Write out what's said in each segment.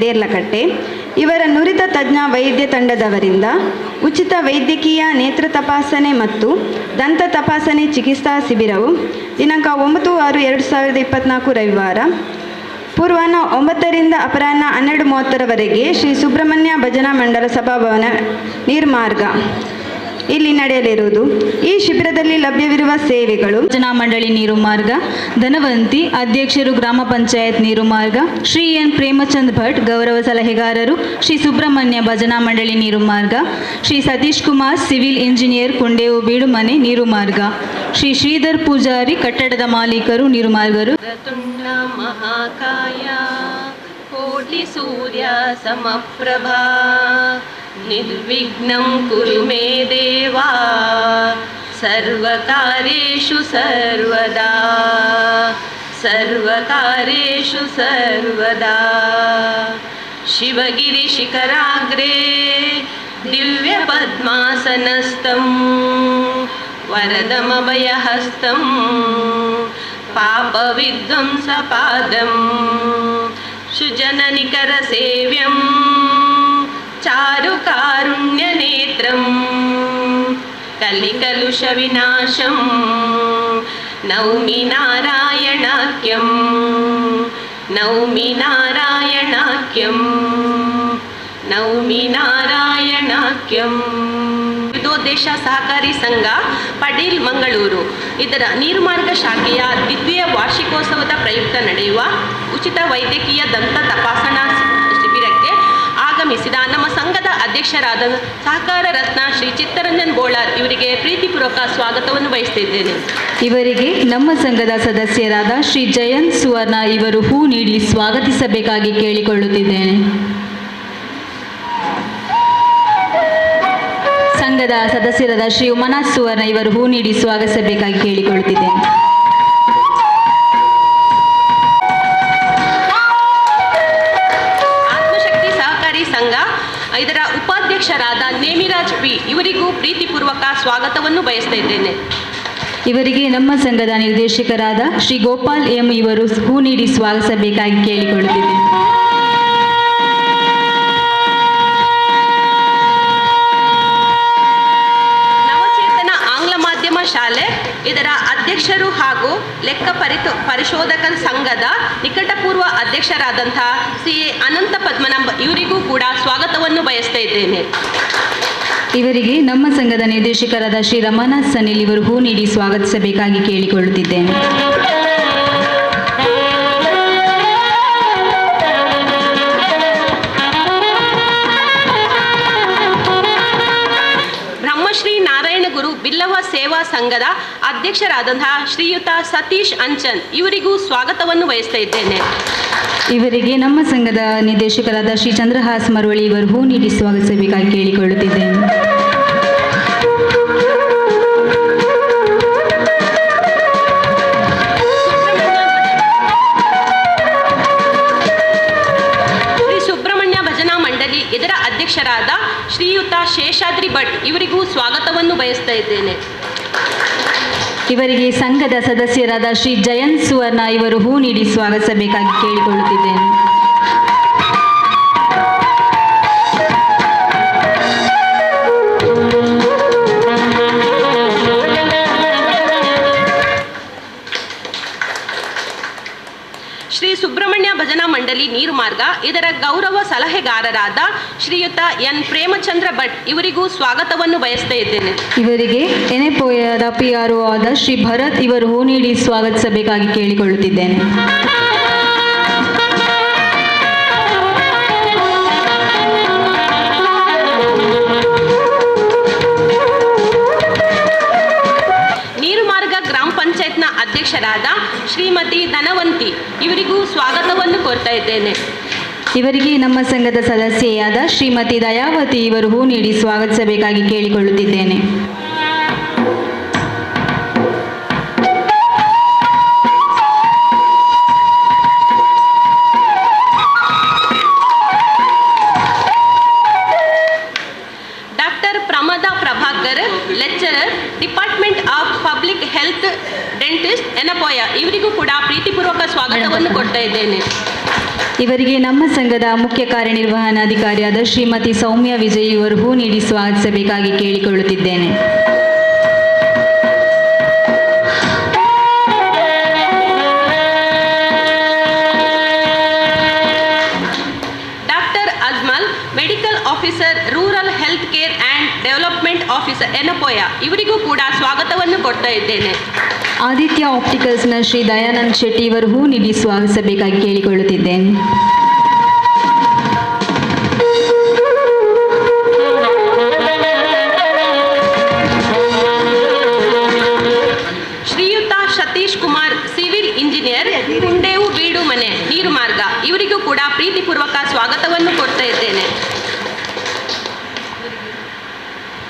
ದೇರ್ಲಕಟ್ಟೆ ಇವರ ನುರಿತ ತಜ್ಞ ವೈದ್ಯ ತಂಡದವರಿಂದ ಉಚಿತ ವೈದ್ಯಕೀಯ ನೇತ್ರ ತಪಾಸಣೆ ಮತ್ತು ದಂತ ತಪಾಸಣೆ ಚಿಕಿತ್ಸಾ ಶಿಬಿರವು ದಿನಾಂಕ ಒಂಬತ್ತು ಆರು ಎರಡು ಸಾವಿರದ ಇಪ್ಪತ್ತ್ನಾಲ್ಕು ರವಿವಾರ ಪೂರ್ವಾಹ್ನ ಒಂಬತ್ತರಿಂದ ಅಪರಾಹ್ನ ಹನ್ನೆರಡು ಮೂವತ್ತರವರೆಗೆ ಶ್ರೀ ಸುಬ್ರಹ್ಮಣ್ಯ ಭಜನಾ ಮಂಡಲ ಸಭಾಭವನ ನೀರ್ಮಾರ್ಗ. ಇಲ್ಲಿ ನಡೆಯಲಿರುವುದು ಈ ಶಿಬಿರದಲ್ಲಿ ಲಭ್ಯವಿರುವ ಸೇವೆಗಳು ಯೋಜನಾ ಮಂಡಳಿ ನೀರು ಮಾರ್ಗ, ಧನವಂತಿ, ಅಧ್ಯಕ್ಷರು ಗ್ರಾಮ ಪಂಚಾಯತ್ ನೀರು ಮಾರ್ಗ, ಶ್ರೀ ಎನ್ ಪ್ರೇಮಚಂದ್ ಭಟ್ ಗೌರವ ಸಲಹೆಗಾರರು, ಶ್ರೀ ಸುಬ್ರಹ್ಮಣ್ಯ ಭಜನಾ ಮಂಡಳಿ ನೀರು ಮಾರ್ಗ, ಶ್ರೀ ಸತೀಶ್ ಕುಮಾರ್ ಸಿವಿಲ್ ಇಂಜಿನಿಯರ್ ಕೊಂಡೇವು ಬೀಡುಮನೆ ನೀರು ಮಾರ್ಗ, ಶ್ರೀ ಶ್ರೀಧರ್ ಪೂಜಾರಿ ಕಟ್ಟಡದ ಮಾಲೀಕರು ನೀರು ಮಾರ್ಗರು. ಮಹಾಕಾಯ ಕೋಟಿ ಸೂರ್ಯ ಸಮಪ್ರಭಾ निर्विघ्नं कुरु मे देवा सर्वकारेषु सर्वदा सर्वकारेषु सर्वदा। शिवगिरिशिखराग्रे दिव्यपद्मासनस्तं वरदमभयहस्तं पापविध्वंसपादं सुजननिकरसेव्यम् चारुकारुण्यनेत्रं कलिकलुषविनाशं नौमि नारायणाख्यं नौमि नारायणाख्यं ನೌಮಿ ನಾರಾಯಣಾಖ್ಯಂ ವಿಧೋದ್ದೇಶ ಸಹಕಾರಿ ಸಂಘ ಪಡೀಲ್ ಮಂಗಳೂರು ಇದರ ನೀರುಮಾರ್ಗ ಶಾಖೆಯ ದ್ವಿತೀಯ ವಾರ್ಷಿಕೋತ್ಸವದ ಪ್ರಯುಕ್ತ ನಡೆಯುವ ಉಚಿತ ವೈದ್ಯಕೀಯ ದಂತ ತಪಾಸಣಾ ಶಿ- ಶಿಬಿರಕ್ಕೆ ಆಗಮಿಸಿದ ನಮ್ಮ ಸಂಘದ ಅಧ್ಯಕ್ಷರಾದ ಸಹಕಾರ ರತ್ನ ಶ್ರೀ ಚಿತ್ತರಂಜನ್ ಬೋಳಾರ್ ಇವರಿಗೆ ಪ್ರೀತಿಪೂರ್ವಕ ಸ್ವಾಗತವನ್ನು ಬಯಸ್ತಿದ್ದೇನೆ ಇವರಿಗೆ ನಮ್ಮ ಸಂಘದ ಸದಸ್ಯರಾದ ಶ್ರೀ ಜಯಂತ್ ಸುವರ್ಣ ಇವರು ಹೂ ನೀಡಿ ಸ್ವಾಗತಿಸಬೇಕಾಗಿ ಕೇಳಿಕೊಳ್ಳುತ್ತಿದ್ದೇನೆ. ಸಂಘದ ಸದಸ್ಯರಾದ ಶ್ರೀ ಉಮನಾಥ್ ಸುವರ್ಣ ಇವರು ಹೂ ನೀಡಿ ಸ್ವಾಗತಿಸಬೇಕಾಗಿ ಕೇಳಿಕೊಳ್ಳುತ್ತಿದ್ದೇನೆ. ಉಪಾಧ್ಯಕ್ಷರಾದ ನೇಮಿರಾಜ್ ಬಿ ಇವರಿಗೂ ಪ್ರೀತಿಪೂರ್ವಕ ಸ್ವಾಗತವನ್ನು ಬಯಸ್ತಾ ಇದ್ದೇನೆ. ಇವರಿಗೆ ನಮ್ಮ ಸಂಘದ ನಿರ್ದೇಶಕರಾದ ಶ್ರೀ ಗೋಪಾಲ್ ಎಂ ಇವರು ಹೂ ನೀಡಿ ಸ್ವಾಗತಿಸಬೇಕಾಗಿ ಕೇಳಿಕೊಳ್ಳುತ್ತಿದ್ದೇನೆ. ಶಾಲೆ ಇದರ ಅಧ್ಯಕ್ಷರು ಹಾಗೂ ಲೆಕ್ಕ ಪರಿತು, ಪರಿಶೋಧಕ ಸಂಘದ ನಿಕಟಪೂರ್ವ ಅಧ್ಯಕ್ಷರಾದಂತಹ ಸಿ. ಎ. ಅನಂತ ಪದ್ಮನಾಭ ಇವರಿಗೂ ಕೂಡ ಸ್ವಾಗತವನ್ನು ಬಯಸ್ತಾ ಇದ್ದೇನೆ. ಇವರಿಗೆ ನಮ್ಮ ಸಂಘದ ನಿರ್ದೇಶಕರಾದ ಶ್ರೀ ರಮನಾಥ್ ಸನಿಲ್ ಇವರು ಹೂ ನೀಡಿ ಸ್ವಾಗತಿಸಬೇಕಾಗಿ ಕೇಳಿಕೊಳ್ಳುತ್ತಿದ್ದೇನೆ. ಸಂಘದ ಅಧ್ಯಕ್ಷರಾದಂತಹ ಶ್ರೀಯುತ ಸತೀಶ್ ಅಂಚನ್ ಇವರಿಗೂ ಸ್ವಾಗತವನ್ನು ಬಯಸ್ತಾ ಇದ್ದೇನೆ. ಇವರಿಗೆ ನಮ್ಮ ಸಂಘದ ನಿರ್ದೇಶಕರಾದ ಶ್ರೀ ಚಂದ್ರಹಾಸ್ ಮರವಳಿ ಇವರು ಹೂ ನೀಡಿ ಸ್ವಾಗತಿಸಬೇಕಾಗಿ ಕೇಳಿಕೊಳ್ಳುತ್ತಿದ್ದೇನೆ. ಶ್ರೀ ಸುಬ್ರಹ್ಮಣ್ಯ ಭಜನಾ ಮಂಡಳಿ ಇದರ ಅಧ್ಯಕ್ಷರಾದ ಶ್ರೀಯುತ ಶೇಷಾದ್ರಿ ಭಟ್ ಇವರಿಗೂ ಸ್ವಾಗತವನ್ನು ಬಯಸ್ತಾ ಇದ್ದೇನೆ. ಇವರಿಗೆ ಸಂಘದ ಸದಸ್ಯರಾದ ಶ್ರೀ ಜಯಂತ್ ಸುವರ್ಣ ಇವರು ಹೂ ನೀಡಿ ಸ್ವಾಗತಿಸಬೇಕಾಗಿ ಕೇಳಿಕೊಳ್ಳುತ್ತಿದ್ದೇನೆ. ಮಂಡಳಿ ನೀರು ಮಾರ್ಗ, ಇದರ ಗೌರವ ಸಲಹೆಗಾರರಾದ ಶ್ರೀಯುತ ಎನ್. ಪ್ರೇಮಚಂದ್ರ ಭಟ್ ಇವರಿಗೂ ಸ್ವಾಗತವನ್ನು ಬಯಸ್ತಾ ಇದ್ದೇನೆ. ಇವರಿಗೆ ಎನೆಪೋಯದ ಪಿ ಆರ್ ಆದ ಶ್ರೀ ಭರತ್ ಇವರು ಹೂ ನೀಡಿ ಸ್ವಾಗತಿಸಬೇಕಾಗಿ ಕೇಳಿಕೊಳ್ಳುತ್ತಿದ್ದೇನೆ. ಅಧ್ಯಕ್ಷರಾದ ಶ್ರೀಮತಿ ಧನವಂತಿ ಇವರಿಗೂ ಸ್ವಾಗತವನ್ನು ಕೋರ್ತಾ ಇದ್ದೇನೆ. ಇವರಿಗೆ ನಮ್ಮ ಸಂಘದ ಸದಸ್ಯೆಯಾದ ಶ್ರೀಮತಿ ದಯಾವತಿ ಇವರು ಹೂ ನೀಡಿ ಸ್ವಾಗತಿಸಬೇಕಾಗಿ ಕೇಳಿಕೊಳ್ಳುತ್ತಿದ್ದೇನೆ. ಸ್ವಾಗತವನ್ನು ಕೊಡ್ತಾ ಇದ್ದೇನೆ. ಇವರಿಗೆ ನಮ್ಮ ಸಂಘದ ಮುಖ್ಯ ಕಾರ್ಯನಿರ್ವಹಣಾಧಿಕಾರಿಯಾದ ಶ್ರೀಮತಿ ಸೌಮ್ಯ ವಿಜಯ್ ಇವರು ಹೂ ನೀಡಿ ಸ್ವಾಗತಿಸಬೇಕಾಗಿ ಕೇಳಿಕೊಳ್ಳುತ್ತಿದ್ದೇನೆ. Doctor Ajmal medical officer rural health care and development officer Yenepoya ಇವರಿಗೂ ಕೂಡ ಸ್ವಾಗತವನ್ನು ಕೊಡ್ತಾ ಇದ್ದೇನೆ. ಆದಿತ್ಯ ಆಪ್ಟಿಕಲ್ಸ್ನ ಶ್ರೀ ದಯಾನಂದ್ ಶೆಟ್ಟಿ ಇವರು ಹೂ ನೀಡಿ ಸ್ವಾಗತಿಸಬೇಕಾಗಿ ಕೇಳಿಕೊಳ್ಳುತ್ತಿದ್ದೇನೆ.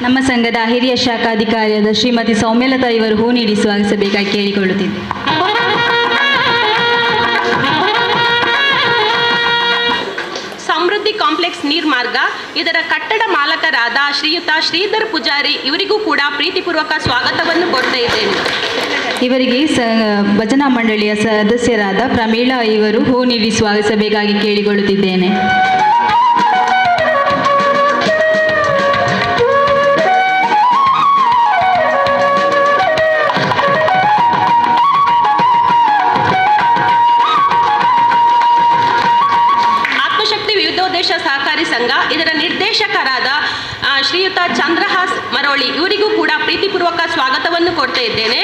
ನಮ್ಮ ಸಂಘದ ಹಿರಿಯ ಶಾಖಾಧಿಕಾರಿಯಾದ ಶ್ರೀಮತಿ ಸೌಮ್ಯಲತಾ ಇವರು ಹೂ ನೀಡಿ ಸ್ವಾಗತಿಸಬೇಕಾಗಿ ಕೇಳಿಕೊಳ್ಳುತ್ತಿದ್ದೆ. ಸಮೃದ್ಧಿ ಕಾಂಪ್ಲೆಕ್ಸ್ ನೀರ್ಮಾರ್ಗ ಇದರ ಕಟ್ಟಡ ಮಾಲಕರಾದ ಶ್ರೀಯುತ ಶ್ರೀಧರ್ ಪೂಜಾರಿ ಇವರಿಗೂ ಕೂಡ ಪ್ರೀತಿಪೂರ್ವಕ ಸ್ವಾಗತವನ್ನು ಕೊಡ್ತಾ ಇದ್ದೇನೆ. ಇವರಿಗೆ ಸ ಭಜನಾ ಮಂಡಳಿಯ ಸದಸ್ಯರಾದ ಪ್ರಮೀಳಾ ಇವರು ಹೂ ನೀಡಿ ಸ್ವಾಗತಿಸಬೇಕಾಗಿ ಕೇಳಿಕೊಳ್ಳುತ್ತಿದ್ದೇನೆ. ಸ್ವಾಗತವನ್ನು ಇದ್ದೇನೆ.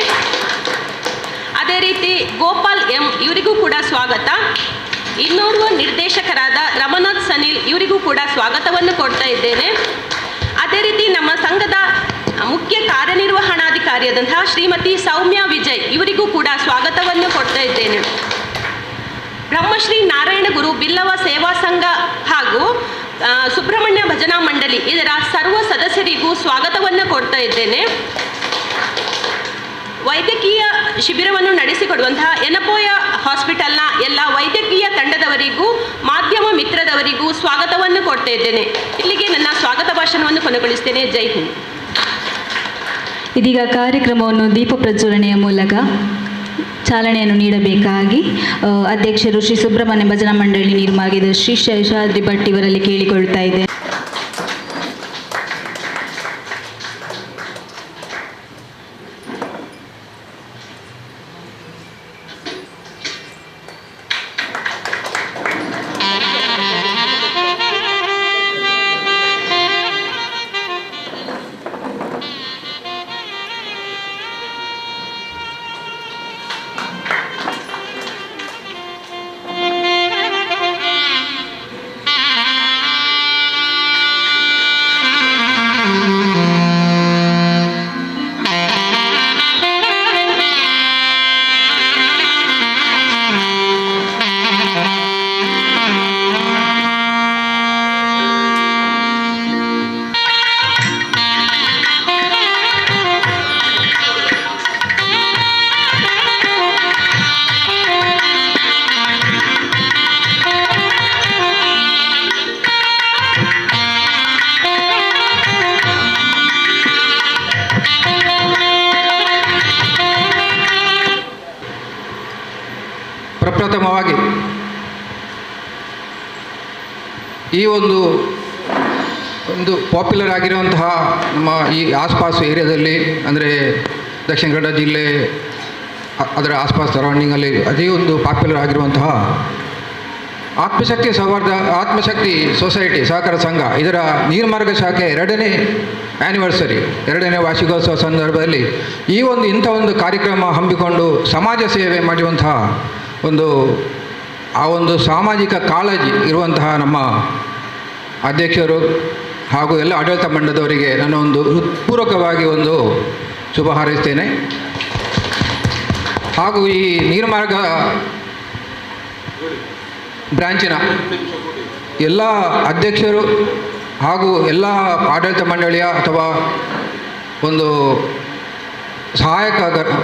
ಅದೇ ರೀತಿ ಗೋಪಾಲ್ ಎಂ ಇವರಿಗೂ ಕೂಡ ಸ್ವಾಗತ. ಇನ್ನೋರ್ವ ನಿರ್ದೇಶಕರಾದ ರಮನಾಥ್ ಸನಿಲ್ ಇವರಿಗೂ ಕೂಡ ಸ್ವಾಗತವನ್ನು ಕೊಡ್ತಾ ಇದ್ದೇನೆ. ಅದೇ ರೀತಿ ನಮ್ಮ ಸಂಘದ ಮುಖ್ಯ ಕಾರ್ಯನಿರ್ವಹಣಾಧಿಕಾರಿಯಾದಂತಹ ಶ್ರೀಮತಿ ಸೌಮ್ಯ ವಿಜಯ್ ಇವರಿಗೂ ಕೂಡ ಸ್ವಾಗತವನ್ನು ಕೊಡ್ತಾ ಇದ್ದೇನೆ. ಬ್ರಹ್ಮಶ್ರೀ ನಾರಾಯಣ ಗುರು ಬಿಲ್ಲವ ಸೇವಾ ಸಂಘ ಹಾಗೂ ಸುಬ್ರಹ್ಮಣ್ಯ ಭಜನಾ ಮಂಡಳಿ ಇದರ ಸರ್ವ ಸದಸ್ಯರಿಗೂ ಸ್ವಾಗತವನ್ನು ಕೊಡ್ತಾ ಇದ್ದೇನೆ. ವೈದ್ಯಕೀಯ ಶಿಬಿರವನ್ನು ನಡೆಸಿಕೊಡುವಂತಹ ಎನಪೋಯ ಹಾಸ್ಪಿಟಲ್ನ ಎಲ್ಲ ವೈದ್ಯಕೀಯ ತಂಡದವರಿಗೂ, ಮಾಧ್ಯಮ ಮಿತ್ರದವರಿಗೂ ಸ್ವಾಗತವನ್ನು ಕೊಡ್ತಾ ಇದ್ದೇನೆ. ಇಲ್ಲಿಗೆ ನನ್ನ ಸ್ವಾಗತ ಭಾಷಣವನ್ನು ಕೊನೆಗೊಳಿಸ್ತೇನೆ. ಜೈ ಹಿಂದ್. ಇದೀಗ ಕಾರ್ಯಕ್ರಮವನ್ನು ದೀಪ ಪ್ರಜ್ವಲನೆಯ ಮೂಲಕ ಚಾಲನೆಯನ್ನು ನೀಡಬೇಕಾಗಿ ಅಧ್ಯಕ್ಷರು ಶ್ರೀ ಸುಬ್ರಹ್ಮಣ್ಯ ಭಜನಾ ಮಂಡಳಿ ನಿರ್ಮಾಗಿದ ಶ್ರೀ ಶೇಷಾದ್ರಿ ಭಟ್ ಇವರಲ್ಲಿ ಕೇಳಿಕೊಳ್ತಾ ಇದೆ ಪಾಪ್ಯುಲರ್ ಆಗಿರುವಂತಹ ನಮ್ಮ ಈ ಆಸ್ಪಾಸು ಏರಿಯಾದಲ್ಲಿ, ಅಂದರೆ ದಕ್ಷಿಣ ಕನ್ನಡ ಜಿಲ್ಲೆ ಅದರ ಆಸ್ಪಾಸ್ ಸರೌಂಡಿಂಗಲ್ಲಿ ಅದೇ ಒಂದು ಪಾಪ್ಯುಲರ್ ಆಗಿರುವಂತಹ ಆತ್ಮಶಕ್ತಿ ಸೌಹಾರ್ದ, ಆತ್ಮಶಕ್ತಿ ಸೊಸೈಟಿ ಸಹಕಾರ ಸಂಘ, ಇದರ ನೀರ್ಮಾರ್ಗ ಶಾಖೆ ಎರಡನೇ ಆ್ಯನಿವರ್ಸರಿ ಎರಡನೇ ವಾರ್ಷಿಕೋತ್ಸವ ಸಂದರ್ಭದಲ್ಲಿ ಈ ಒಂದು, ಇಂಥ ಒಂದು ಕಾರ್ಯಕ್ರಮ ಹಮ್ಮಿಕೊಂಡು ಸಮಾಜ ಸೇವೆ ಮಾಡುವಂತಹ ಒಂದು, ಆ ಒಂದು ಸಾಮಾಜಿಕ ಕಾಳಜಿ ಇರುವಂತಹ ನಮ್ಮ ಅಧ್ಯಕ್ಷರು ಹಾಗೂ ಎಲ್ಲ ಆಡಳಿತ ಮಂಡಲದವರಿಗೆ ನಾನು ಒಂದು ಹೃತ್ಪೂರ್ವಕವಾಗಿ ಒಂದು ಶುಭ ಹಾರೈಸ್ತೇನೆ. ಹಾಗೂ ಈ ನೀರ್ಮಾರ್ಗ ಬ್ರಾಂಚಿನ ಎಲ್ಲ ಅಧ್ಯಕ್ಷರು ಹಾಗೂ ಎಲ್ಲ ಆಡಳಿತ ಮಂಡಳಿಯ ಅಥವಾ ಒಂದು ಸಹಾಯಕ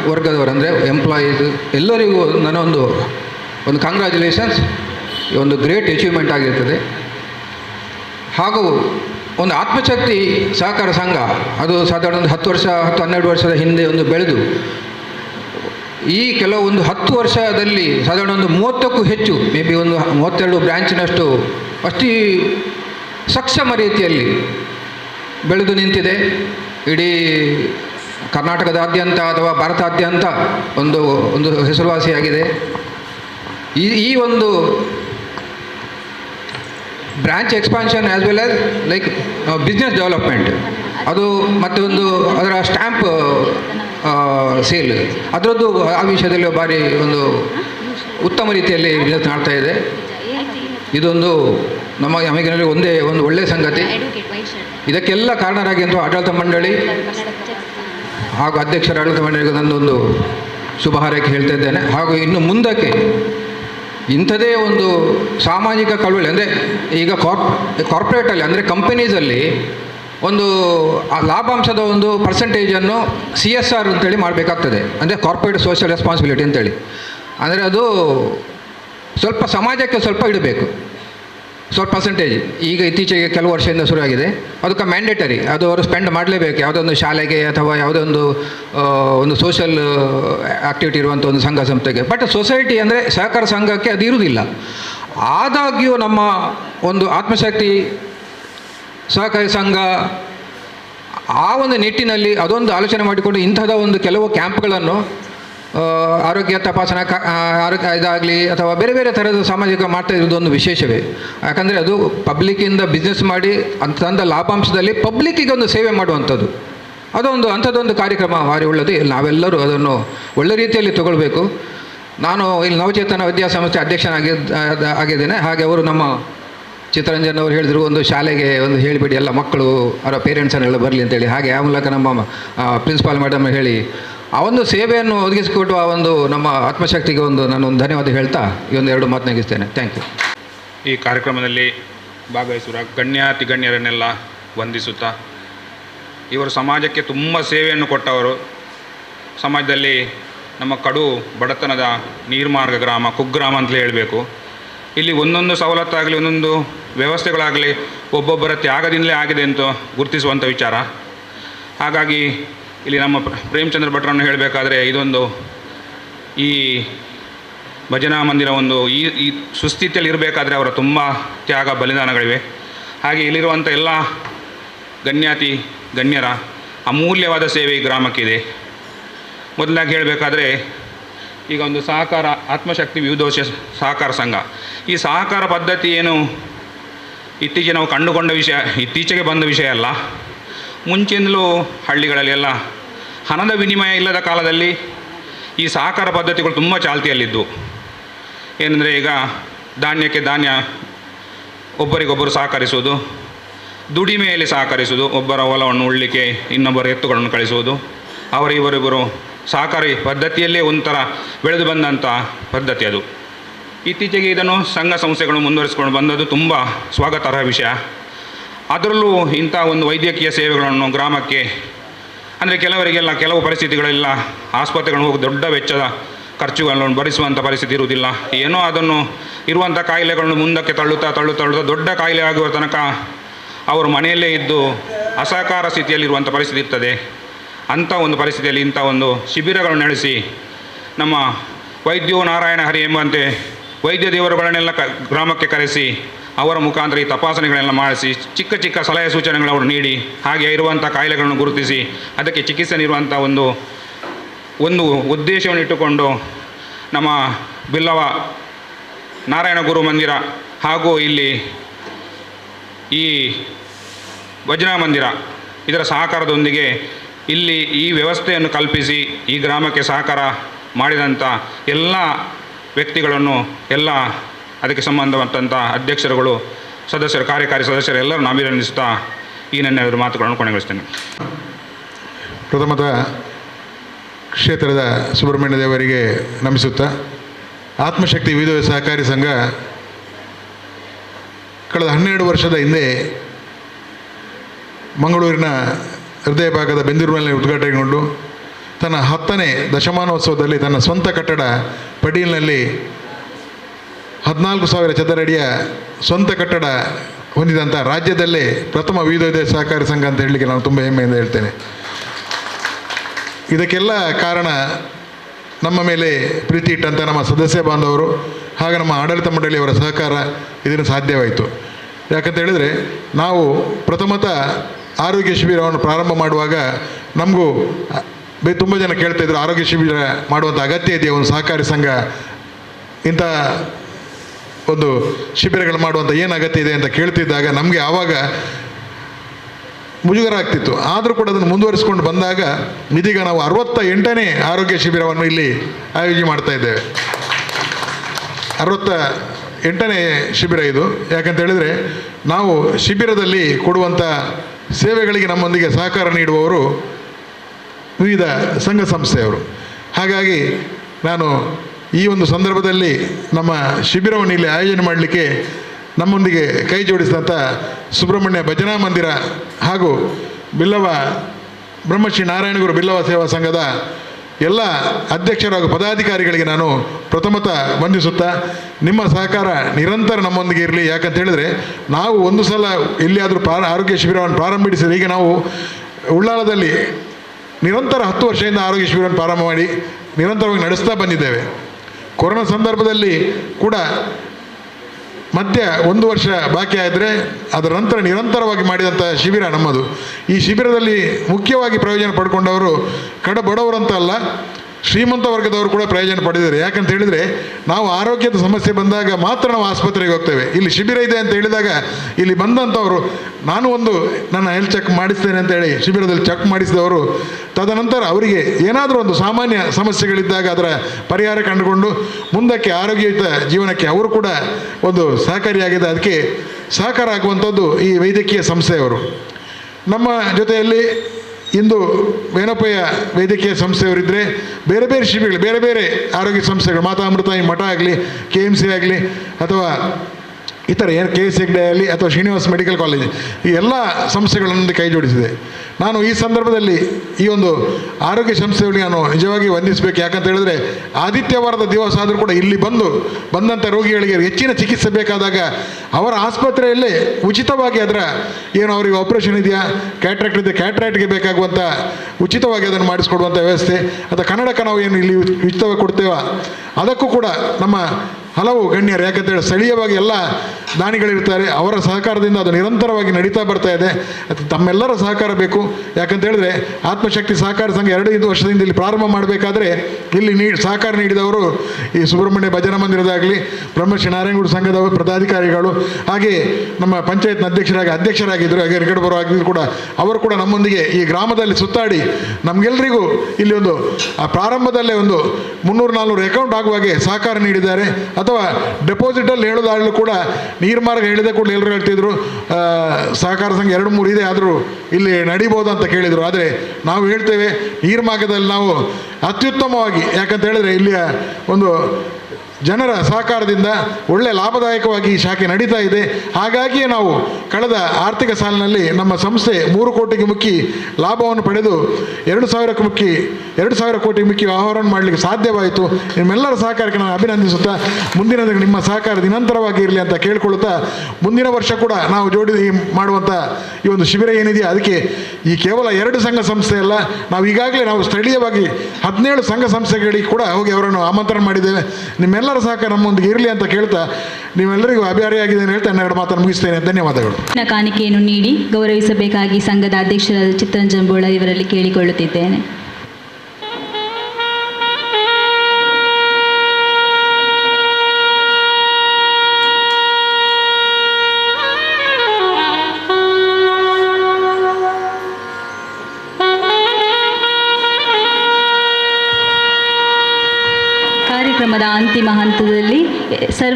ವರ್ಗದವರು ಅಂದರೆ ಎಂಪ್ಲಾಯೀಸ್ ಎಲ್ಲರಿಗೂ ನನ್ನೊಂದು ಒಂದು ಕಂಗ್ರ್ಯಾಚುಲೇಷನ್ಸ್ ಒಂದು ಗ್ರೇಟ್ ಅಚೀವ್ಮೆಂಟ್ ಆಗಿರ್ತದೆ. ಹಾಗೂ ಒಂದು ಆತ್ಮಶಕ್ತಿ ಸಹಕಾರ ಸಂಘ. ಅದು ಸಾಧಾರಣ ಒಂದು ಹತ್ತು ವರ್ಷ, ಹತ್ತು ಹನ್ನೆರಡು ವರ್ಷದ ಹಿಂದೆ ಒಂದು ಬೆಳೆದು, ಈ ಕೆಲವೊಂದು ಹತ್ತು ವರ್ಷದಲ್ಲಿ ಸಾಧಾರಣ ಒಂದು ಮೂವತ್ತಕ್ಕೂ ಹೆಚ್ಚು, ಮೇ ಬಿ ಒಂದು ಮೂವತ್ತೆರಡು ಬ್ರ್ಯಾಂಚಿನಷ್ಟು ಅಷ್ಟು ಸಕ್ಷಮ ರೀತಿಯಲ್ಲಿ ಬೆಳೆದು ನಿಂತಿದೆ. ಇಡೀ ಕರ್ನಾಟಕದಾದ್ಯಂತ ಅಥವಾ ಭಾರತಾದ್ಯಂತ ಒಂದು ಒಂದು ಹೆಸರುವಾಸಿಯಾಗಿದೆ. ಈ ಈ ಒಂದು branch expansion as well as like business development ಅದು ಮತ್ತು ಒಂದು ಅದರ ಸ್ಟ್ಯಾಂಪ್ ಸೇಲ್ ಅದರದ್ದು ಆ ವಿಷಯದಲ್ಲಿ ಭಾರಿ ಒಂದು ಉತ್ತಮ ರೀತಿಯಲ್ಲಿ ಬಿಸ್ನೆಸ್ ಮಾಡ್ತಾ ಇದೆ. ಇದೊಂದು ನಮ್ಮ ನಮಗಿನಲ್ಲಿ ಒಂದೇ, ಒಂದು ಒಳ್ಳೆಯ ಸಂಗತಿ. ಇದಕ್ಕೆಲ್ಲ ಕಾರಣರಾಗಿ ಅಂತ ಆಡಳಿತ ಮಂಡಳಿ ಹಾಗೂ ಅಧ್ಯಕ್ಷರ ಆಡಳಿತ ಮಂಡಳಿಗೆ ನನ್ನೊಂದು ಶುಭ ಹಾರೈಕೆ ಹೇಳ್ತಾ ಇದ್ದೇನೆ. ಹಾಗೂ ಇನ್ನು ಮುಂದಕ್ಕೆ ಇಂಥದೇ ಒಂದು ಸಾಮಾಜಿಕ ಕಳುವಳಿ, ಅಂದರೆ ಈಗ ಕಾರ್ಪ್ ಕಾರ್ಪೊರೇಟಲ್ಲಿ ಅಂದರೆ ಕಂಪನೀಸಲ್ಲಿ ಒಂದು, ಆ ಲಾಭಾಂಶದ ಒಂದು ಪರ್ಸೆಂಟೇಜನ್ನು ಸಿ ಎಸ್ ಆರ್ ಅಂತೇಳಿ ಮಾಡಬೇಕಾಗ್ತದೆ. ಅಂದರೆ ಕಾರ್ಪೊರೇಟ್ ಸೋಷಿಯಲ್ ರೆಸ್ಪಾನ್ಸಿಬಿಲಿಟಿ ಅಂತೇಳಿ. ಅಂದರೆ ಅದು ಸ್ವಲ್ಪ ಸಮಾಜಕ್ಕೆ ಸ್ವಲ್ಪ ಇಡಬೇಕು. ಸ್ವಲ್ಪ ಪರ್ಸೆಂಟೇಜ್ ಈಗ ಇತ್ತೀಚೆಗೆ ಕೆಲವು ವರ್ಷದಿಂದ ಶುರುವಾಗಿದೆ. ಅದಕ್ಕೆ ಮ್ಯಾಂಡೇಟರಿ ಅದು ಅವರು ಸ್ಪೆಂಡ್ ಮಾಡಲೇಬೇಕು. ಯಾವುದೋ ಒಂದು ಶಾಲೆಗೆ ಅಥವಾ ಯಾವುದೋ ಒಂದು ಒಂದು ಸೋಷಿಯಲ್ ಆ್ಯಕ್ಟಿವಿಟಿ ಇರುವಂಥ ಒಂದು ಸಂಘ ಸಂಸ್ಥೆಗೆ. ಬಟ್ ಸೊಸೈಟಿ ಅಂದರೆ ಸಹಕಾರ ಸಂಘಕ್ಕೆ ಅದು ಇರುವುದಿಲ್ಲ. ಆದಾಗ್ಯೂ ನಮ್ಮ ಒಂದು ಆತ್ಮಶಕ್ತಿ ಸಹಕಾರಿ ಸಂಘ ಆ ಒಂದು ನಿಟ್ಟಿನಲ್ಲಿ ಅದೊಂದು ಆಲೋಚನೆ ಮಾಡಿಕೊಂಡು ಇಂಥದ ಒಂದು ಕೆಲವು ಕ್ಯಾಂಪ್ಗಳನ್ನು ಆರೋಗ್ಯ ತಪಾಸಣಾ ಕ ಆರೋಗ್ಯ ಇದಾಗಲಿ ಅಥವಾ ಬೇರೆ ಬೇರೆ ಥರದ ಸಾಮಾಜಿಕ ಮಾಡ್ತಾ ಇರೋದು ಒಂದು ವಿಶೇಷವೇ. ಯಾಕಂದರೆ ಅದು ಪಬ್ಲಿಕ್ಕಿಂದ ಬಿಸ್ನೆಸ್ ಮಾಡಿ ಅಂತಂದ ಲಾಭಾಂಶದಲ್ಲಿ ಪಬ್ಲಿಕ್ಕಿಗೆ ಒಂದು ಸೇವೆ ಮಾಡುವಂಥದ್ದು. ಅದೊಂದು, ಅಂಥದ್ದೊಂದು ಕಾರ್ಯಕ್ರಮ ಭಾರಿ ಇಲ್ಲಿ ನಾವೆಲ್ಲರೂ ಅದನ್ನು ಒಳ್ಳೆ ರೀತಿಯಲ್ಲಿ ತಗೊಳ್ಬೇಕು. ನಾನು ಇಲ್ಲಿ ನವಚೇತನ ವಿದ್ಯಾಸಂಸ್ಥೆ ಅಧ್ಯಕ್ಷನಾಗಿ ಆಗಿದ್ದೇನೆ. ಹಾಗೆ ಅವರು ನಮ್ಮ ಚಿತ್ತರಂಜನ್ ಅವರು ಹೇಳಿದರು, ಒಂದು ಶಾಲೆಗೆ ಒಂದು ಹೇಳಿಬಿಡಿ ಎಲ್ಲ ಮಕ್ಕಳು ಅವರ ಪೇರೆಂಟ್ಸನ್ನೆಲ್ಲ ಬರಲಿ ಅಂತೇಳಿ. ಹಾಗೆ ಆ ಮೂಲಕ ನಮ್ಮ ಪ್ರಿನ್ಸಿಪಾಲ್ ಮೇಡಮ್ ಹೇಳಿ ಆ ಒಂದು ಸೇವೆಯನ್ನು ಒದಗಿಸಿಕೊಟ್ಟು ಆ ಒಂದು ನಮ್ಮ ಆತ್ಮಶಕ್ತಿಗೆ ಒಂದು ನಾನು ಒಂದು ಧನ್ಯವಾದ ಹೇಳ್ತಾ ಈ ಒಂದು ಎರಡು ಮಾತು ನೆಗಿಸ್ತೇನೆ ಥ್ಯಾಂಕ್ ಯು ಈ ಕಾರ್ಯಕ್ರಮದಲ್ಲಿ ಭಾಗವಹಿಸುವ ಗಣ್ಯಾತಿ ಗಣ್ಯರನ್ನೆಲ್ಲ ವಂದಿಸುತ್ತಾ, ಇವರು ಸಮಾಜಕ್ಕೆ ತುಂಬ ಸೇವೆಯನ್ನು ಕೊಟ್ಟವರು. ಸಮಾಜದಲ್ಲಿ ನಮ್ಮ ಕಡು ಬಡತನದ ನೀರ್ಮಾರ್ಗ ಗ್ರಾಮ, ಕುಗ್ರಾಮ ಅಂತಲೇ ಹೇಳಬೇಕು. ಇಲ್ಲಿ ಒಂದೊಂದು ಸವಲತ್ತಾಗಲಿ, ಒಂದೊಂದು ವ್ಯವಸ್ಥೆಗಳಾಗಲಿ ಒಬ್ಬೊಬ್ಬರ ತ್ಯಾಗದಿಂದಲೇ ಆಗಿದೆ ಅಂತ ಗುರುತಿಸುವಂಥ ವಿಚಾರ. ಹಾಗಾಗಿ ಇಲ್ಲಿ ನಮ್ಮ ಪ್ರ- ಪ್ರೇಮಚಂದ್ರ ಭಟ್ರನ್ನು ಹೇಳಬೇಕಾದ್ರೆ ಇದೊಂದು ಈ ಭಜನಾ ಮಂದಿರ ಒಂದು ಈ ಈ ಸುಸ್ಥಿತಿಯಲ್ಲಿ ಇರಬೇಕಾದ್ರೆ ಅವರ ತುಂಬ ತ್ಯಾಗ ಬಲಿದಾನಗಳಿವೆ. ಹಾಗೆ ಇಲ್ಲಿರುವಂಥ ಎಲ್ಲ ಗಣ್ಯಾತಿ, ಗಣ್ಯರ ಅಮೂಲ್ಯವಾದ ಸೇವೆ ಈ ಗ್ರಾಮಕ್ಕಿದೆ. ಮೊದಲಾಗಿ ಹೇಳಬೇಕಾದ್ರೆ ಈಗ ಒಂದು ಸಹಕಾರ, ಆತ್ಮಶಕ್ತಿ ವಿವಿಧೋಶ ಸಹಕಾರ ಸಂಘ. ಈ ಸಹಕಾರ ಪದ್ಧತಿ ಏನು? ಇತ್ತೀಚೆಗೆ ನಾವು ಕಂಡುಕೊಂಡ ವಿಷಯ, ಇತ್ತೀಚೆಗೆ ಬಂದ ವಿಷಯ ಅಲ್ಲ. ಮುಂಚಿಂದಲೂ ಹಳ್ಳಿಗಳಲ್ಲಿ ಎಲ್ಲ ಹಣದ ವಿನಿಮಯ ಇಲ್ಲದ ಕಾಲದಲ್ಲಿ ಈ ಸಹಕಾರ ಪದ್ಧತಿಗಳು ತುಂಬ ಚಾಲ್ತಿಯಲ್ಲಿದ್ದು. ಏನೆಂದರೆ ಈಗ ಧಾನ್ಯಕ್ಕೆ ಧಾನ್ಯ ಒಬ್ಬರಿಗೊಬ್ಬರು ಸಹಕರಿಸುವುದು, ದುಡಿಮೆಯಲ್ಲಿ ಸಹಕರಿಸುವುದು, ಒಬ್ಬರ ಹೊಲವನ್ನು ಉಳ್ಳಿಕ್ಕೆ ಇನ್ನೊಬ್ಬರ ಎತ್ತುಗಳನ್ನು ಕಳಿಸುವುದು ಅವರಿಬ್ಬರಿಬ್ಬರು ಸಹಕಾರಿ ಪದ್ಧತಿಯಲ್ಲೇ ಒಂಥರ ಬೆಳೆದು ಬಂದಂಥ ಪದ್ಧತಿ ಅದು. ಇತ್ತೀಚೆಗೆ ಇದನ್ನು ಸಂಘ ಸಂಸ್ಥೆಗಳು ಮುಂದುವರಿಸಿಕೊಂಡು ಬಂದದ್ದು ತುಂಬ ಸ್ವಾಗತಾರ್ಹ ವಿಷಯ. ಅದರಲ್ಲೂ ಇಂಥ ಒಂದು ವೈದ್ಯಕೀಯ ಸೇವೆಗಳನ್ನು ಗ್ರಾಮಕ್ಕೆ ಅಂದರೆ ಕೆಲವರಿಗೆಲ್ಲ ಕೆಲವು ಪರಿಸ್ಥಿತಿಗಳೆಲ್ಲ ಆಸ್ಪತ್ರೆಗಳು ಹೋಗಿ ದೊಡ್ಡ ವೆಚ್ಚದ ಖರ್ಚುಗಳನ್ನು ಭರಿಸುವಂಥ ಪರಿಸ್ಥಿತಿ ಇರುವುದಿಲ್ಲ. ಏನೋ ಅದನ್ನು ಇರುವಂಥ ಕಾಯಿಲೆಗಳನ್ನು ಮುಂದಕ್ಕೆ ತಳ್ಳುತ್ತಾ ತಳ್ಳುತ್ತಾ ತಳ್ಳುತ್ತಾ ದೊಡ್ಡ ಕಾಯಿಲೆ ಆಗುವ ತನಕ ಅವರು ಮನೆಯಲ್ಲೇ ಇದ್ದು ಅಸಹಕಾರ ಸ್ಥಿತಿಯಲ್ಲಿರುವಂಥ ಪರಿಸ್ಥಿತಿ ಇರ್ತದೆ. ಅಂಥ ಒಂದು ಪರಿಸ್ಥಿತಿಯಲ್ಲಿ ಇಂಥ ಒಂದು ಶಿಬಿರಗಳನ್ನು ನಡೆಸಿ ನಮ್ಮ ವೈದ್ಯೋ ನಾರಾಯಣ ಹರಿ ಎಂಬಂತೆ ವೈದ್ಯ ದೇವರುಗಳನ್ನೆಲ್ಲ ಕ ಗ್ರಾಮಕ್ಕೆ ಕರೆಸಿ ಅವರ ಮುಖಾಂತರ ಈ ತಪಾಸಣೆಗಳನ್ನೆಲ್ಲ ಮಾಡಿಸಿ ಚಿಕ್ಕ ಚಿಕ್ಕ ಸಲಹೆ ಸೂಚನೆಗಳನ್ನು ನೀಡಿ, ಹಾಗೆ ಇರುವಂಥ ಕಾಯಿಲೆಗಳನ್ನು ಗುರುತಿಸಿ, ಅದಕ್ಕೆ ಚಿಕಿತ್ಸೆ ನೀಡುವಂಥ ಒಂದು ಒಂದು ಉದ್ದೇಶವನ್ನು ಇಟ್ಟುಕೊಂಡು ನಮ್ಮ ಬಿಲ್ಲವ ನಾರಾಯಣ ಗುರು ಮಂದಿರ ಹಾಗೂ ಇಲ್ಲಿ ಈ ವಜ್ರ ಮಂದಿರ ಇದರ ಸಹಕಾರದೊಂದಿಗೆ ಇಲ್ಲಿ ಈ ವ್ಯವಸ್ಥೆಯನ್ನು ಕಲ್ಪಿಸಿ ಈ ಗ್ರಾಮಕ್ಕೆ ಸಹಕಾರ ಮಾಡಿದಂಥ ಎಲ್ಲ ವ್ಯಕ್ತಿಗಳನ್ನು ಎಲ್ಲ ಅದಕ್ಕೆ ಸಂಬಂಧಪಟ್ಟಂಥ ಅಧ್ಯಕ್ಷರುಗಳು, ಸದಸ್ಯರು, ಕಾರ್ಯಕಾರಿ ಸದಸ್ಯರು ಎಲ್ಲರೂ ಅಭಿನಂದಿಸ್ತಾ ಈ ನನ್ನ ಮಾತುಗಳನ್ನು ಕೊನೆಗೊಳಿಸ್ತೇನೆ. ಪ್ರಥಮತಃ ಕ್ಷೇತ್ರದ ಸುಬ್ರಹ್ಮಣ್ಯ ದೇವರಿಗೆ ನಮಿಸುತ್ತಾ ಆತ್ಮಶಕ್ತಿ ವಿವಿಧ ಸಹಕಾರಿ ಸಂಘ ಕಳೆದ ಹನ್ನೆರಡು ವರ್ಷದ ಹಿಂದೆ ಮಂಗಳೂರಿನ ಹೃದಯ ಭಾಗದ ಬೆಂದೂರಿನಲ್ಲಿ ಉದ್ಘಾಟನೆಗೊಂಡು ತನ್ನ ಹತ್ತನೇ ದಶಮಾನೋತ್ಸವದಲ್ಲಿ ತನ್ನ ಸ್ವಂತ ಕಟ್ಟಡ ಪಡೀಲ್ನಲ್ಲಿ ಹದಿನಾಲ್ಕು ಸಾವಿರ ಚದರಡಿಯ ಸ್ವಂತ ಕಟ್ಟಡ ಹೊಂದಿದಂಥ ರಾಜ್ಯದಲ್ಲೇ ಪ್ರಥಮ ವಿವಿಧ ಸಹಕಾರಿ ಸಂಘ ಅಂತ ಹೇಳಲಿಕ್ಕೆ ನಾನು ತುಂಬ ಹೆಮ್ಮೆಯಿಂದ ಹೇಳ್ತೇನೆ. ಇದಕ್ಕೆಲ್ಲ ಕಾರಣ ನಮ್ಮ ಮೇಲೆ ಪ್ರೀತಿ ಇಟ್ಟಂಥ ನಮ್ಮ ಸದಸ್ಯ ಬಾಂಧವರು ಹಾಗೂ ನಮ್ಮ ಆಡಳಿತ ಮಂಡಳಿಯವರ ಸಹಕಾರ ಇದನ್ನು ಸಾಧ್ಯವಾಯಿತು. ಯಾಕಂತ ಹೇಳಿದರೆ ನಾವು ಪ್ರಥಮತ ಆರೋಗ್ಯ ಶಿಬಿರವನ್ನು ಪ್ರಾರಂಭ ಮಾಡುವಾಗ ನಮಗೂ ಬೇ ತುಂಬ ಜನ ಕೇಳ್ತಾಯಿದ್ರು ಆರೋಗ್ಯ ಶಿಬಿರ ಮಾಡುವಂಥ ಅಗತ್ಯ ಇದೆಯಾ? ಒಂದು ಸಹಕಾರಿ ಸಂಘ ಇಂಥ ಒಂದು ಶಿಬಿರಗಳು ಮಾಡುವಂಥ ಏನು ಅಗತ್ಯ ಇದೆ ಅಂತ ಕೇಳ್ತಿದ್ದಾಗ ನಮಗೆ ಆವಾಗ ಮುಜುಗರ ಆಗ್ತಿತ್ತು. ಆದರೂ ಕೂಡ ಅದನ್ನು ಮುಂದುವರಿಸ್ಕೊಂಡು ಬಂದಾಗ ಇದೀಗ ನಾವು ಅರವತ್ತ ಎಂಟನೇ ಆರೋಗ್ಯ ಶಿಬಿರವನ್ನು ಇಲ್ಲಿ ಆಯೋಜನೆ ಮಾಡ್ತಾ ಇದ್ದೇವೆ. ಅರವತ್ತ ಎಂಟನೇ ಶಿಬಿರ ಇದು. ಯಾಕಂತ ಹೇಳಿದರೆ ನಾವು ಶಿಬಿರದಲ್ಲಿ ಕೊಡುವಂಥ ಸೇವೆಗಳಿಗೆ ನಮ್ಮೊಂದಿಗೆ ಸಹಕಾರ ನೀಡುವವರು ವಿವಿಧ ಸಂಘ ಸಂಸ್ಥೆಯವರು. ಹಾಗಾಗಿ ನಾನು ಈ ಒಂದು ಸಂದರ್ಭದಲ್ಲಿ ನಮ್ಮ ಶಿಬಿರವನ್ನು ಇಲ್ಲಿ ಆಯೋಜನೆ ಮಾಡಲಿಕ್ಕೆ ನಮ್ಮೊಂದಿಗೆ ಕೈ ಜೋಡಿಸಿದಂಥ ಸುಬ್ರಹ್ಮಣ್ಯ ಭಜನಾ ಮಂದಿರ ಹಾಗೂ ಬಿಲ್ಲವ ಬ್ರಹ್ಮಶ್ರೀ ನಾರಾಯಣಗುರು ಬಿಲ್ಲವ ಸೇವಾ ಸಂಘದ ಎಲ್ಲ ಅಧ್ಯಕ್ಷರು ಹಾಗೂ ಪದಾಧಿಕಾರಿಗಳಿಗೆ ನಾನು ಪ್ರಥಮತ ವಂದಿಸುತ್ತಾ, ನಿಮ್ಮ ಸಹಕಾರ ನಿರಂತರ ನಮ್ಮೊಂದಿಗೆ ಇರಲಿ. ಯಾಕಂತ ಹೇಳಿದ್ರೆ, ನಾವು ಒಂದು ಸಲ ಎಲ್ಲಿಯಾದರೂ ಪ್ರಾರ ಆರೋಗ್ಯ ಶಿಬಿರವನ್ನು ಪ್ರಾರಂಭಿಸಿದರೆ ಈಗ ನಾವು ಉಳ್ಳಾಲದಲ್ಲಿ ನಿರಂತರ ಹತ್ತು ವರ್ಷದಿಂದ ಆರೋಗ್ಯ ಶಿಬಿರವನ್ನು ಪ್ರಾರಂಭ ಮಾಡಿ ನಿರಂತರವಾಗಿ ನಡೆಸ್ತಾ ಬಂದಿದ್ದೇವೆ. ಕೊರೋನಾ ಸಂದರ್ಭದಲ್ಲಿ ಕೂಡ ಮತ್ತೆ ಒಂದು ವರ್ಷ ಬಾಕಿ ಆದರೆ ಅದರ ನಂತರ ನಿರಂತರವಾಗಿ ಮಾಡಿದಂಥ ಶಿಬಿರ ನಮ್ಮದು. ಈ ಶಿಬಿರದಲ್ಲಿ ಮುಖ್ಯವಾಗಿ ಪ್ರಯೋಜನ ಪಡ್ಕೊಂಡವರು ಕಡ ಬಡವರಂತ ಅಲ್ಲ ಶ್ರೀಮಂತ ವರ್ಗದವರು ಕೂಡ ಪ್ರಯೋಜನ ಪಡೆದಿದ್ದಾರೆ. ಯಾಕಂತ ಹೇಳಿದರೆ, ನಾವು ಆರೋಗ್ಯದ ಸಮಸ್ಯೆ ಬಂದಾಗ ಮಾತ್ರ ನಾವು ಆಸ್ಪತ್ರೆಗೆ ಹೋಗ್ತೇವೆ. ಇಲ್ಲಿ ಶಿಬಿರ ಇದೆ ಅಂತ ಹೇಳಿದಾಗ, ಇಲ್ಲಿ ಬಂದಂಥವರು, ನಾನು ಒಂದು ನನ್ನ ಹೆಲ್ತ್ ಚೆಕ್ ಮಾಡಿಸ್ತೇನೆ ಅಂತೇಳಿ ಶಿಬಿರದಲ್ಲಿ ಚೆಕ್ ಮಾಡಿಸಿದವರು, ತದನಂತರ ಅವರಿಗೆ ಏನಾದರೂ ಒಂದು ಸಾಮಾನ್ಯ ಸಮಸ್ಯೆಗಳಿದ್ದಾಗ ಅದರ ಪರಿಹಾರ ಕಂಡುಕೊಂಡು ಮುಂದಕ್ಕೆ ಆರೋಗ್ಯಯುತ ಜೀವನಕ್ಕೆ ಅವರು ಕೂಡ ಒಂದು ಸಹಕಾರಿಯಾಗಿದೆ ಅದಕ್ಕೆ ಸಹಕಾರ ಆಗುವಂಥದ್ದು ಈ ವೈದ್ಯಕೀಯ ಸಂಸ್ಥೆಯವರು. ನಮ್ಮ ಜೊತೆಯಲ್ಲಿ ಇಂದು ವೇಣಪ್ಪಯ್ಯ ವೈದ್ಯಕೀಯ ಸಂಸ್ಥೆಯವರಿದ್ದರೆ ಬೇರೆ ಬೇರೆ ಶಿಬಿರಗಳು, ಬೇರೆ ಬೇರೆ ಆರೋಗ್ಯ ಸಂಸ್ಥೆಗಳು ಮಾತಾಮೃತ ಅಮೃತಾಯಿ ಮಠ ಆಗಲಿ ಕೆ ಎಂ ಸಿ ಆಗಲಿ, ಅಥವಾ ಇತರ ಏನು ಕೆ ಎಸ್ ಹೆಗ್ಡೆ ಆಗಲಿ, ಅಥವಾ ಶ್ರೀನಿವಾಸ್ ಮೆಡಿಕಲ್ ಕಾಲೇಜ್, ಈ ಎಲ್ಲ ಸಂಸ್ಥೆಗಳನ್ನು ಕೈ ಜೋಡಿಸಿದೆ. ನಾನು ಈ ಸಂದರ್ಭದಲ್ಲಿ ಈ ಒಂದು ಆರೋಗ್ಯ ಸಂಸ್ಥೆಗಳಿಗೆ ನಾನು ನಿಜವಾಗಿ ವಂದಿಸಬೇಕು. ಯಾಕಂತ ಹೇಳಿದ್ರೆ ಆದಿತ್ಯವಾರದ ದಿವಸ ಆದರೂ ಕೂಡ ಇಲ್ಲಿ ಬಂದು ಬಂದಂಥ ರೋಗಿಗಳಿಗೆ ಹೆಚ್ಚಿನ ಚಿಕಿತ್ಸೆ ಬೇಕಾದಾಗ ಅವರ ಆಸ್ಪತ್ರೆಯಲ್ಲೇ ಉಚಿತವಾಗಿ ಅದರ ಏನು ಅವರಿಗೆ ಆಪರೇಷನ್ ಇದೆಯಾ? ಕ್ಯಾಟ್ರಾಕ್ಟ್ ಇದೆ. ಕ್ಯಾಟ್ರಾಕ್ಟ್ಗೆ ಬೇಕಾಗುವಂಥ ಉಚಿತವಾಗಿ ಅದನ್ನು ಮಾಡಿಸ್ಕೊಡುವಂಥ ವ್ಯವಸ್ಥೆ. ಅಥವಾ ಕನ್ನಡಕ್ಕೆ ನಾವು ಏನು ಇಲ್ಲಿ ಉಚಿತವಾಗಿ ಕೊಡ್ತೇವೆ? ಅದಕ್ಕೂ ಕೂಡ ನಮ್ಮ ಹಲವು ಗಣ್ಯರು ಯಾಕಂತೇಳಿ ಸ್ಥಳೀಯವಾಗಿ ಎಲ್ಲ ದಾನಿಗಳಿರ್ತಾರೆ ಅವರ ಸಹಕಾರದಿಂದ ಅದು ನಿರಂತರವಾಗಿ ನಡೀತಾ ಬರ್ತಾ ಇದೆ. ತಮ್ಮೆಲ್ಲರ ಸಹಕಾರ ಬೇಕು. ಯಾಕಂತ ಹೇಳಿದ್ರೆ, ಆತ್ಮಶಕ್ತಿ ಸಹಕಾರ ಸಂಘ ಎರಡು ಐದು ವರ್ಷದಿಂದ ಇಲ್ಲಿ ಪ್ರಾರಂಭ ಮಾಡಬೇಕಾದ್ರೆ, ಇಲ್ಲಿ ನೀ, ಸಹಕಾರ ನೀಡಿದವರು ಈ ಸುಬ್ರಹ್ಮಣ್ಯ ಭಜನಾ ಮಂದಿರದಾಗಲಿ, ಬ್ರಹ್ಮಶ್ರೀ ನಾರಾಯಣಗೂಡು ಸಂಘದ ಪದಾಧಿಕಾರಿಗಳು, ಹಾಗೆ ನಮ್ಮ ಪಂಚಾಯತ್ನ ಅಧ್ಯಕ್ಷರಾಗಿ ಅಧ್ಯಕ್ಷರಾಗಿದ್ದರು ಹಾಗೆ ಆಗಿದ್ರು ಕೂಡ, ಅವರು ಕೂಡ ನಮ್ಮೊಂದಿಗೆ ಈ ಗ್ರಾಮದಲ್ಲಿ ಸುತ್ತಾಡಿ ನಮಗೆಲ್ಲರಿಗೂ ಇಲ್ಲಿ ಒಂದು, ಆ ಪ್ರಾರಂಭದಲ್ಲೇ ಒಂದು ಮುನ್ನೂರು ನಾಲ್ನೂರು ಅಕೌಂಟ್ ಆಗುವಾಗೆ ಸಹಕಾರ ನೀಡಿದ್ದಾರೆ. ಅಥವಾ ಡೆಪಾಸಿಟಲ್ಲಿ ಹೇಳೋದಾಗಲೂ ಕೂಡ ನೀರು ಮಾರ್ಗ ಹೇಳಿದ ಕೂಡ ಎಲ್ಲರೂ ಹೇಳ್ತಿದ್ರು ಸಹಕಾರ ಸಂಘ ಎರಡು ಮೂರು ಇದೆ, ಆದರೂ ಇಲ್ಲಿ ನಡಿಬೋದು ಅಂತ ಕೇಳಿದರು. ಆದರೆ ನಾವು ಹೇಳ್ತೇವೆ, ನೀರು ಮಾರ್ಗದಲ್ಲಿ ನಾವು ಅತ್ಯುತ್ತಮವಾಗಿ, ಯಾಕಂತ ಹೇಳಿದ್ರೆ ಇಲ್ಲಿಯ ಒಂದು ಜನರ ಸಹಕಾರದಿಂದ ಒಳ್ಳೆ ಲಾಭದಾಯಕವಾಗಿ ಈ ಶಾಖೆ ನಡೀತಾ ಇದೆ. ಹಾಗಾಗಿಯೇ ನಾವು ಕಳೆದ ಆರ್ಥಿಕ ಸಾಲಿನಲ್ಲಿ ನಮ್ಮ ಸಂಸ್ಥೆ ಮೂರು ಕೋಟಿಗೆ ಮುಕ್ಕಿ ಲಾಭವನ್ನು ಪಡೆದು ಎರಡು ಸಾವಿರಕ್ಕೆ ಮುಕ್ಕಿ, ಎರಡು ಸಾವಿರ ಕೋಟಿ ಮುಕ್ಕಿ ಆಹ್ವಾನ ಮಾಡಲಿಕ್ಕೆ ಸಾಧ್ಯವಾಯಿತು. ನಿಮ್ಮೆಲ್ಲರ ಸಹಕಾರಕ್ಕೆ ನಾನು ಅಭಿನಂದಿಸುತ್ತಾ, ಮುಂದಿನ ದಿನ ನಿಮ್ಮ ಸಹಕಾರ ನಿರಂತರವಾಗಿ ಇರಲಿ ಅಂತ ಕೇಳಿಕೊಳ್ಳುತ್ತಾ, ಮುಂದಿನ ವರ್ಷ ಕೂಡ ನಾವು ಜೋಡಿ ಮಾಡುವಂಥ ಈ ಒಂದು ಶಿಬಿರ ಏನಿದೆಯಾ ಅದಕ್ಕೆ ಈ ಕೇವಲ ಎರಡು ಸಂಘ ಸಂಸ್ಥೆ ಅಲ್ಲ, ನಾವು ಈಗಾಗಲೇ ನಾವು ಸ್ಥಳೀಯವಾಗಿ ಹದಿನೇಳು ಸಂಘ ಸಂಸ್ಥೆಗಳಿಗೆ ಕೂಡ ಹೋಗಿ ಅವರನ್ನು ಆಮಂತ್ರಣ ಮಾಡಿದ್ದೇವೆ. ನಿಮ್ಮೆಲ್ಲರ ಸಹಕಾರ ನಮ್ಮೊಂದಿಗೆ ಇರಲಿ ಅಂತ ಕೇಳ್ತಾ ನೀವೆಲ್ಲರಿಗೂ ಅಭಿಯಾರಿಯಾಗಿದೆ ಅಂತ ಹೇಳ್ತಾ ಎರಡು ಮಾತನ್ನು ಮುಗಿಸ್ತೇನೆ. ಧನ್ಯವಾದಗಳು. ಕಾಣಿಕೆಯನ್ನು ನೀಡಿ ಗೌರವಿಸಬೇಕಾಗಿ ಸಂಘದ ಅಧ್ಯಕ್ಷರಾದ ಚಿತ್ತರಂಜನ್ ಬೋಳ ಇವರಲ್ಲಿ ಕೇಳಿಕೊಳ್ಳುತ್ತಿದ್ದೇನೆ.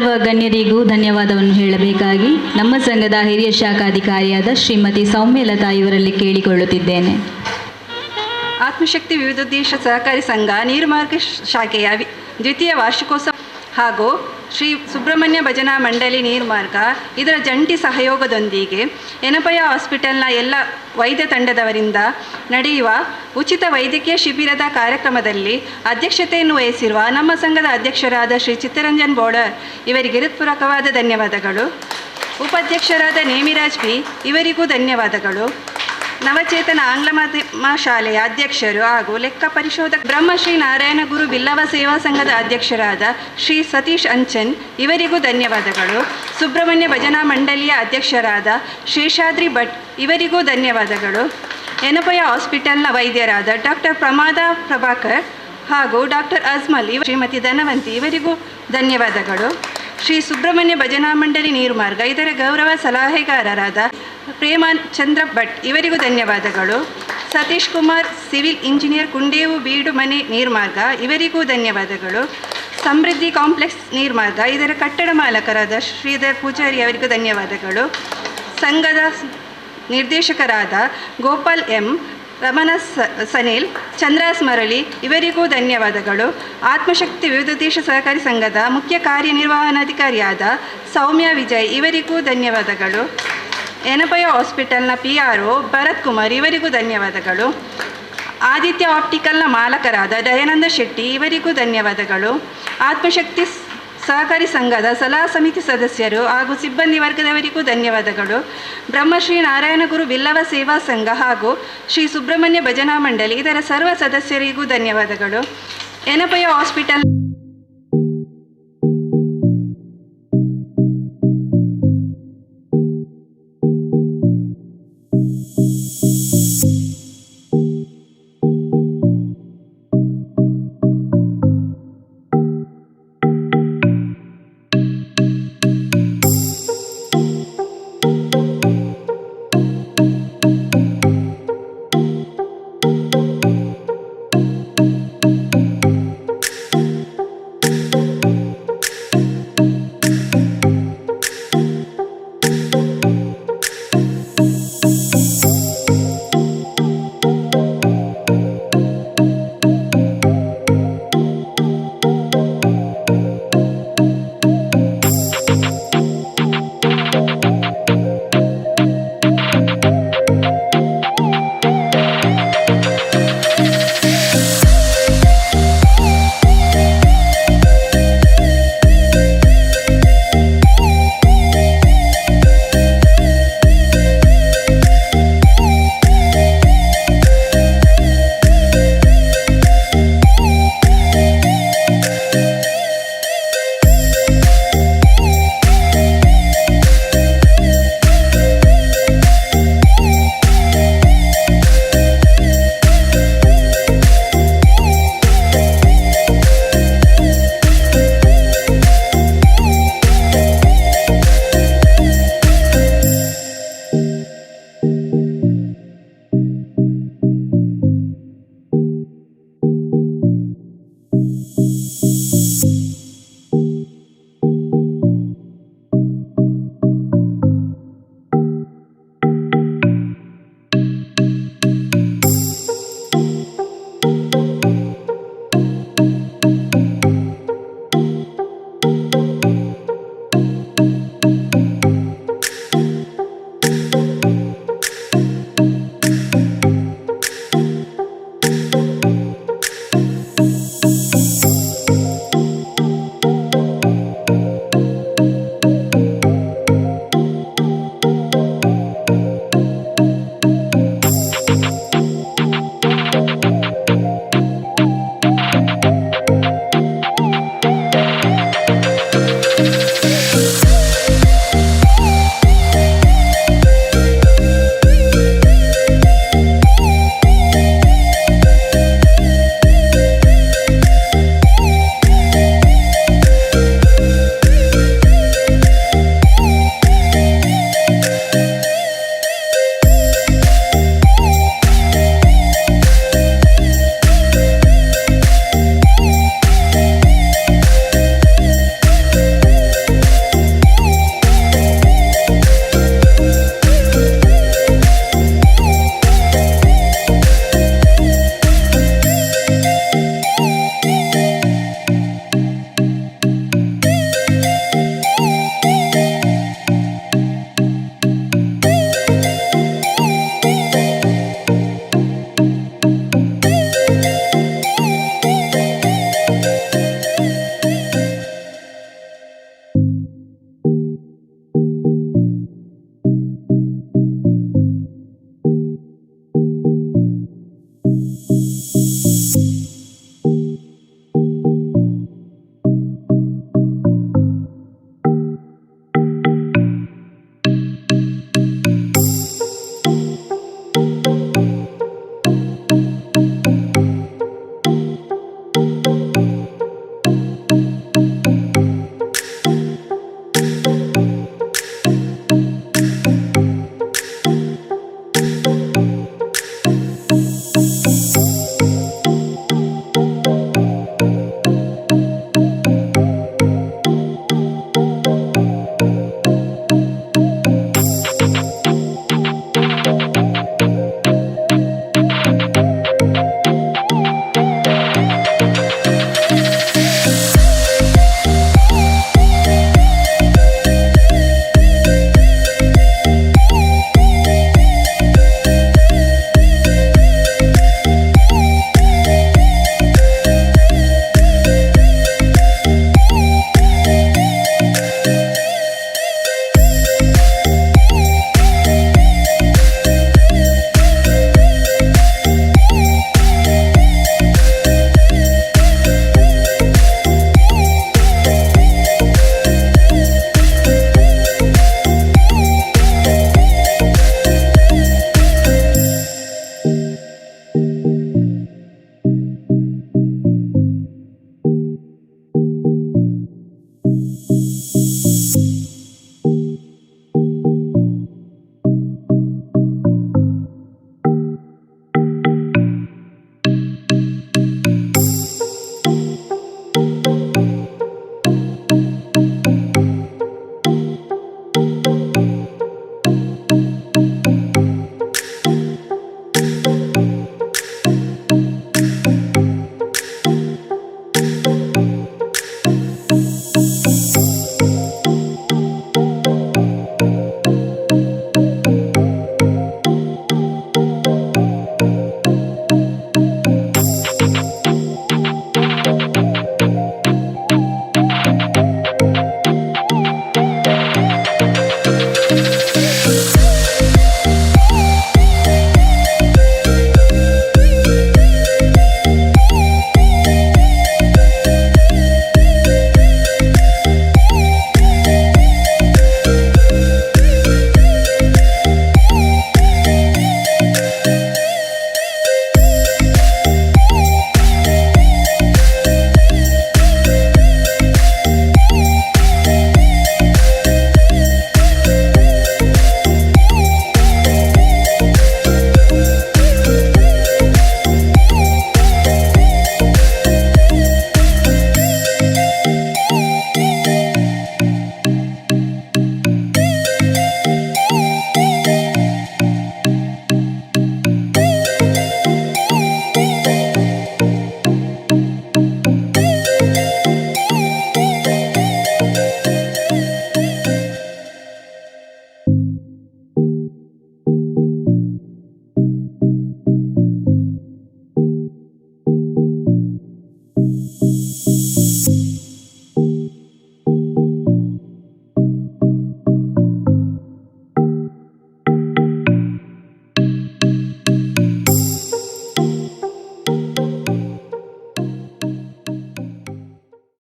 ಸರ್ವ ಗಣ್ಯರಿಗೂ ಧನ್ಯವಾದವನ್ನು ಹೇಳಬೇಕಾಗಿ ನಮ್ಮ ಸಂಘದ ಹಿರಿಯ ಶಾಖಾಧಿಕಾರಿಯಾದ ಶ್ರೀಮತಿ ಸೌಮ್ಯಲತಾ ಇವರಲ್ಲಿ ಕೇಳಿಕೊಳ್ಳುತ್ತಿದ್ದೇನೆ. ಆತ್ಮಶಕ್ತಿ ವಿವಿಧೋದ್ದೇಶ ಸಹಕಾರಿ ಸಂಘ ನೀರುಮಾರ್ಗ ಶಾಖೆಯ ವಿ- ದ್ವಿತೀಯ ವಾರ್ಷಿಕೋತ್ಸವ ಹಾಗೂ ಶ್ರೀ ಸುಬ್ರಹ್ಮಣ್ಯ ಭಜನಾ ಮಂಡಳಿ ನೀರ್ಮಾರ್ಗ ಇದರ ಜಂಟಿ ಸಹಯೋಗದೊಂದಿಗೆ ಎನಪಯ ಹಾಸ್ಪಿಟಲ್ನ ಎಲ್ಲ ವೈದ್ಯ ತಂಡದವರಿಂದ ನಡೆಯುವ ಉಚಿತ ವೈದ್ಯಕೀಯ ಶಿಬಿರದ ಕಾರ್ಯಕ್ರಮದಲ್ಲಿ ಅಧ್ಯಕ್ಷತೆಯನ್ನು ವಹಿಸಿರುವ ನಮ್ಮ ಸಂಘದ ಅಧ್ಯಕ್ಷರಾದ ಶ್ರೀ ಚಿತ್ತರಂಜನ್ ಬೋಡರ್, ಇವರಿಗೆ ಹೃತ್ಪೂರ್ವಕವಾದ ಧನ್ಯವಾದಗಳು. ಉಪಾಧ್ಯಕ್ಷರಾದ ನೇಮಿರಾಜ್ ಪಿ ಇವರಿಗೂ ಧನ್ಯವಾದಗಳು. ನವಚೇತನ ಆಂಗ್ಲ ಮಾಧ್ಯಮ ಶಾಲೆಯ ಅಧ್ಯಕ್ಷರು ಹಾಗೂ ಲೆಕ್ಕ ಪರಿಶೋಧಕ ಬ್ರಹ್ಮಶ್ರೀ ನಾರಾಯಣ ಗುರು ಬಿಲ್ಲವ ಸೇವಾ ಸಂಘದ ಅಧ್ಯಕ್ಷರಾದ ಶ್ರೀ ಸತೀಶ್ ಅಂಚನ್, ಇವರಿಗೂ ಧನ್ಯವಾದಗಳು. ಸುಬ್ರಹ್ಮಣ್ಯ ಭಜನಾ ಮಂಡಳಿಯ ಅಧ್ಯಕ್ಷರಾದ ಶೇಷಾದ್ರಿ ಭಟ್, ಇವರಿಗೂ ಧನ್ಯವಾದಗಳು. ಎನಪಯ ಹಾಸ್ಪಿಟಲ್ನ ವೈದ್ಯರಾದ ಡಾಕ್ಟರ್ ಪ್ರಮಾದ ಪ್ರಭಾಕರ್ ಹಾಗೂ ಡಾಕ್ಟರ್ ಅಜ್ಮಲ್ ಶ್ರೀಮತಿ ಧನವಂತಿ, ಇವರಿಗೂ ಧನ್ಯವಾದಗಳು. ಶ್ರೀ ಸುಬ್ರಹ್ಮಣ್ಯ ಭಜನಾ ಮಂಡಳಿ ನೀರುಮಾರ್ಗ. ಇದರ ಗೌರವ ಸಲಹೆಗಾರರಾದ ಪ್ರೇಮಾನ್ ಚಂದ್ರ ಭಟ್. ಇವರಿಗೂ ಧನ್ಯವಾದಗಳು. Satish Kumar, civil engineer Kundevu Beedumane Neermarga. ಇವರಿಗೂ ಧನ್ಯವಾದಗಳು. ಸಮೃದ್ಧಿ ಕಾಂಪ್ಲೆಕ್ಸ್ ನೀರ್ಮಾರ್ಗ. ಇದರ ಕಟ್ಟಡ ಮಾಲಕರಾದ ಶ್ರೀಧರ್ ಪೂಜಾರಿ ಅವರಿಗೂ ಧನ್ಯವಾದಗಳು. ಸಂಘದ ನಿರ್ದೇಶಕರಾದ ಗೋಪಾಲ್ ಎಂ. ರಮಣ ಸನಿಲ್ ಚಂದ್ರಾಸ್ ಮರಳಿ ಇವರಿಗೂ ಧನ್ಯವಾದಗಳು. ಆತ್ಮಶಕ್ತಿ ವಿವಿಧೋದ್ದೇಶ ಸಹಕಾರಿ ಸಂಘದ ಮುಖ್ಯ ಕಾರ್ಯನಿರ್ವಹಣಾಧಿಕಾರಿಯಾದ ಸೌಮ್ಯ ವಿಜಯ್, ಇವರಿಗೂ ಧನ್ಯವಾದಗಳು. Yenepoya ಹಾಸ್ಪಿಟಲ್ನ P R O Bharat Kumar, ಇವರಿಗೂ ಧನ್ಯವಾದಗಳು. ಆದಿತ್ಯ ಆಪ್ಟಿಕಲ್ನ ಮಾಲಕರಾದ ದಯಾನಂದ ಶೆಟ್ಟಿ, ಇವರಿಗೂ ಧನ್ಯವಾದಗಳು. ಆತ್ಮಶಕ್ತಿ ಸಹಕಾರಿ ಸಂಘದ ಸಲಹಾ ಸಮಿತಿ ಸದಸ್ಯರು ಹಾಗೂ ಸಿಬ್ಬಂದಿ ವರ್ಗದವರಿಗೂ ಧನ್ಯವಾದಗಳು. ಬ್ರಹ್ಮಶ್ರೀ ನಾರಾಯಣಗುರು ಬಿಲ್ಲವ ಸೇವಾ ಸಂಘ ಹಾಗೂ ಶ್ರೀ ಸುಬ್ರಹ್ಮಣ್ಯ ಭಜನಾ ಮಂಡಳಿ, ಇದರ ಸರ್ವ ಸದಸ್ಯರಿಗೂ ಧನ್ಯವಾದಗಳು. ಎನಪಯ ಹಾಸ್ಪಿಟಲ್